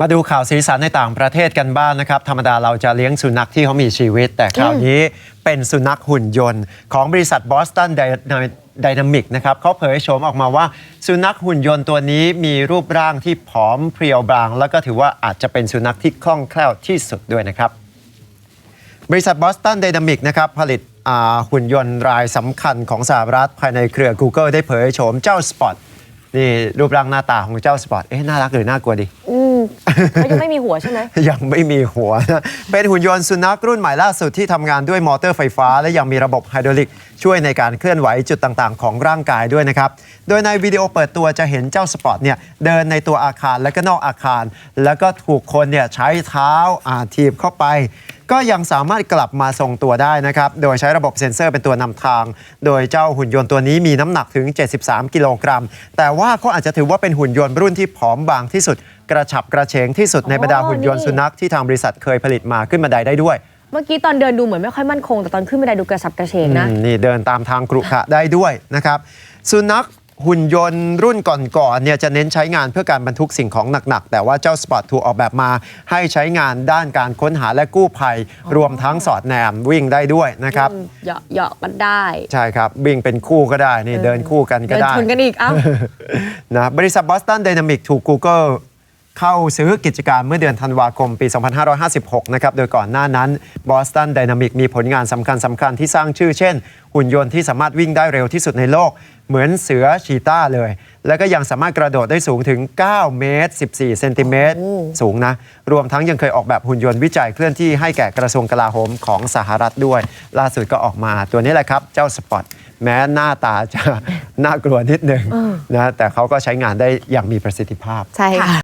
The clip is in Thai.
มาดูข่าวสีสันในต่างประเทศกันบ้างนะครับ ธรรมดาเราจะเลี้ยงสุนัขที่เขามีชีวิต แต่คราวนี้เป็นสุนัขหุ่นยนต์ ของบริษัทบอสตันไดนามิกนะครับเขาเผยโฉมออกมาว่า สุนัขหุ่นยนต์ตัวนี้มีรูปร่างที่ผอมเพรียวบาง แล้วก็ถือว่าอาจจะเป็นสุนัขที่คล่องแคล่วที่สุดด้วยนะครับ บริษัทบอสตัน d y นามิกนะครับผลิตอ่าหุ่นยนต์รายสำคัญของสหรัฐภายในเครือ Google ได้เผยโฉมเจ้า Spot นี่รูปร่างหน้าตาของเจ้า Spot เอ๊ะน่ารักหรือน่ากลัวดี ยังไม่มีหัวใช่ไหมยังไม่มีหัวนะเป็นหุ่นยนต์สุนัขรุ่นใหม่ล่าสุดที่ทำงานด้วยมอเตอร์ไฟฟ้า และยังมีระบบไฮดรอลิกช่วยในการเคลื่อนไหวจุดต่างๆ ของร่างกายด้วยนะครับ โดยในวิดีโอเปิดตัวจะเห็นเจ้าสปอตเนี่ยเดินในตัวอาคารและก็นอกอาคาร แล้วก็ถูกคนเนี่ยใช้เท้าอาถีบเข้าไป ก็ยังสามารถกลับมาทรงตัวได้นะครับ โดยใช้ระบบเซ็นเซอร์เป็นตัวนำทาง โดยเจ้าหุ่นยนต์ตัวนี้มีน้ำหนักถึง 73 กิโลกรัม แต่ว่าเขาอาจจะถือว่าเป็นหุ่นยนต์รุ่นที่ผอมบางที่สุด กระฉับกระเฉงที่สุดในบรรดาหุ่นยนต์สุนัขที่ทางบริษัทเคยผลิตมาขึ้นบันไดได้ด้วยเมื่อกี้ตอนเดินดูเหมือนไม่ค่อยมั่นคง แต่ตอนขึ้นบันไดดูกระสับกระเฉงนะอืมนี่เดินตามทางกรุขระได้ด้วยนะครับ สุนัข หุ่นยนต์รุ่นก่อนๆเนี่ยจะเน้นใช้งานเพื่อการบรรทุกสิ่งของหนัก ๆ แต่ว่าเจ้าสปอตถูกออกแบบมาให้ใช้งานด้านการค้นหาและกู้ภัย รวมทั้งสอดแนมวิ่งได้ด้วยนะครับ เหยาะเหยาะกันได้ ใช่ครับ วิ่งเป็นคู่ก็ได้นี่เดินคู่กันก็เดินได้ชนกันอีกเอ้า นะบริษัทบอสตัน d y นามิกถูก Google เข้าซื้อกิจการเมื่อเดือนธันวาคมปี 2556 นะครับ โดยก่อนหน้านั้น Boston Dynamic มีผลงานสำคัญสำคัญที่สร้างชื่อเช่น หุ่นยนต์ที่สามารถวิ่งได้เร็วที่สุดในโลก เหมือนเสือชีต้าเลย แล้วก็ยังสามารถกระโดดได้สูงถึง 9 เมตร 14 เซนติเมตร สูงนะ รวมทั้งยังเคยออกแบบหุ่นยนต์วิจัยเคลื่อนที่ให้แก่กระทรวงกลาโหมของสหรัฐด้วย ล่าสุดก็ออกมาตัวนี้แหละครับ เจ้าสปอตแม้หน้าตาจะน่ากลัวนิดหนึ่งนะแต่เขาก็ใช้งานได้อย่างมีประสิทธิภาพ ใช่ค่ะ